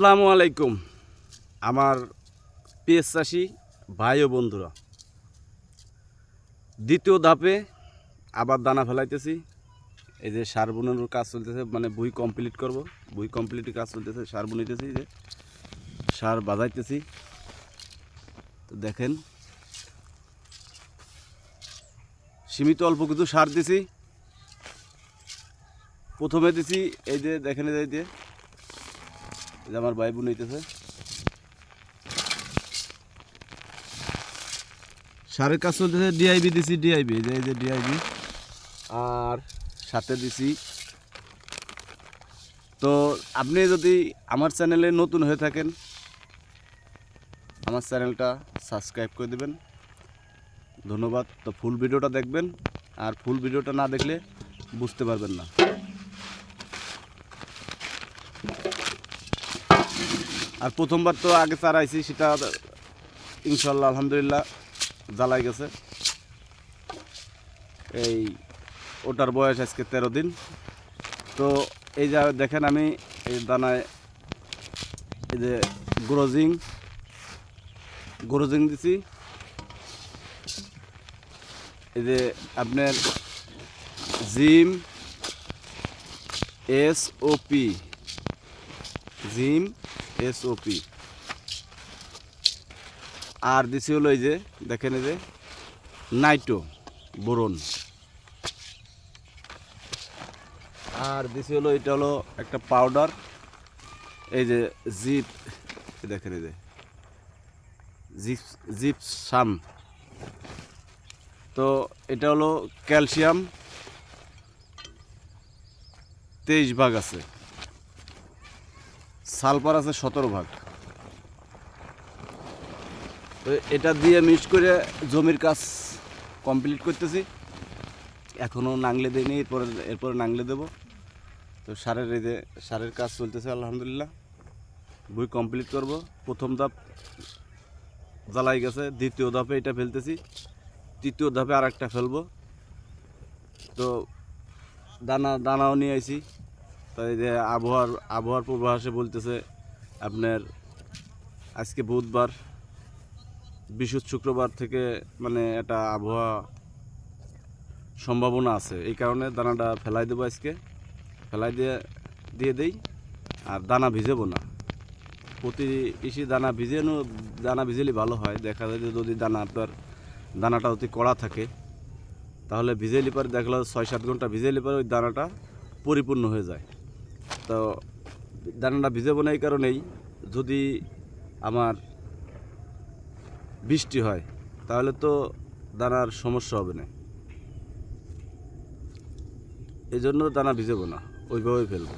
আসসালামু আলাইকুম। আমার পেঁয়াজ চাষি, ভাই ও বন্ধুরা। দ্বিতীয় ধাপে আবার দানা ফেলাইতেছি। এই যে সার বুনানোর কাজ চলতেছে মানে বই কমপ্লিট করব। বই কমপ্লিটের কাজ চলতেছে, সার বুনাইতেছি যে সার বাজাইতেছি। তো দেখেন, সীমিত অল্প কিছু সার দিছি। প্রথমে দিছি, এই যে দেখেন, এই যে যে আমার ভাই বোন হইতেছে। সারের কাজ চলতেছে ডিআইবি দিছি ডিআইবি যে এই যে ডিআইবি আর সাথে দিছি। তো আপনি যদি আমার চ্যানেলে নতুন হয়ে থাকেন আমার চ্যানেলটা সাবস্ক্রাইব করে দেবেন। ধন্যবাদ। তো ফুল ভিডিওটা দেখবেন আর ফুল ভিডিওটা না দেখলে বুঝতে পারবেন না। আর প্রথমবার তো আগে চারাইছি সেটা ইনশাল্লাহ, আলহামদুলিল্লাহ, জ্বালাই গেছে। এই ওটার বয়স আজকে তেরো দিন। তো এই যা দেখেন আমি, এই দানায় এই যে গ্রোজিং গ্রোজিং দিছি। এই যে আপনার gym, S O P, gym SOP আর দিছি হলো এই যে, দেখেন এই যে নাইটো বোরন। আর দিছি হলো এটা হলো একটা পাউডার, এই যে জিপ, দেখেন এই যে, জিপ জিপ সাম। তো এটা হলো ক্যালসিয়াম, তেইশ ভাগ আছে। সালফার আছে সতেরো ভাগ। তো এটা দিয়ে মিক্স করে জমির কাজ কমপ্লিট করতেছি। এখনও নাংলে দিইনি, এরপরে এরপরে নাংলে দেবো। তো সারের এই যে সারের কাজ চলতেছে, আলহামদুলিল্লাহ। বই কমপ্লিট করব। প্রথম ধাপ জ্বালাই গেছে, দ্বিতীয় ধাপে এটা ফেলতেছি। তৃতীয় ধাপে আর একটা ফেলব। তো দানা, দানাও নিয়ে আইছি। তাই যে আবহাওয়ার আবহাওয়ার পূর্বাভাসে বলতেছে আপনার আজকে বুধবার বৃহস্পতি শুক্রবার থেকে মানে একটা আবহাওয়া সম্ভাবনা আছে। এই কারণে দানাটা ফেলাই দেবো আজকে। ফেলাই দিয়ে দিয়ে দেই, আর দানা ভিজেবো না। প্রতি ইসি দানা ভিজানো, দানা ভিজালে ভালো হয়। দেখা যায় যে যদি দানা আপনার, দানাটা অতি কড়া থাকে, তাহলে ভিজাইলে পরে দেখল ছয় সাত ঘণ্টা ভিজাইলে পরে ওই দানাটা পরিপূর্ণ হয়ে যায়। তো দানাটা ভিজে না এই কারণেই যদি আমার বৃষ্টি হয়, তাহলে তো দানার সমস্যা হবে না। এই জন্য দানা ভিজাবো না ওইভাবেই ফেলব।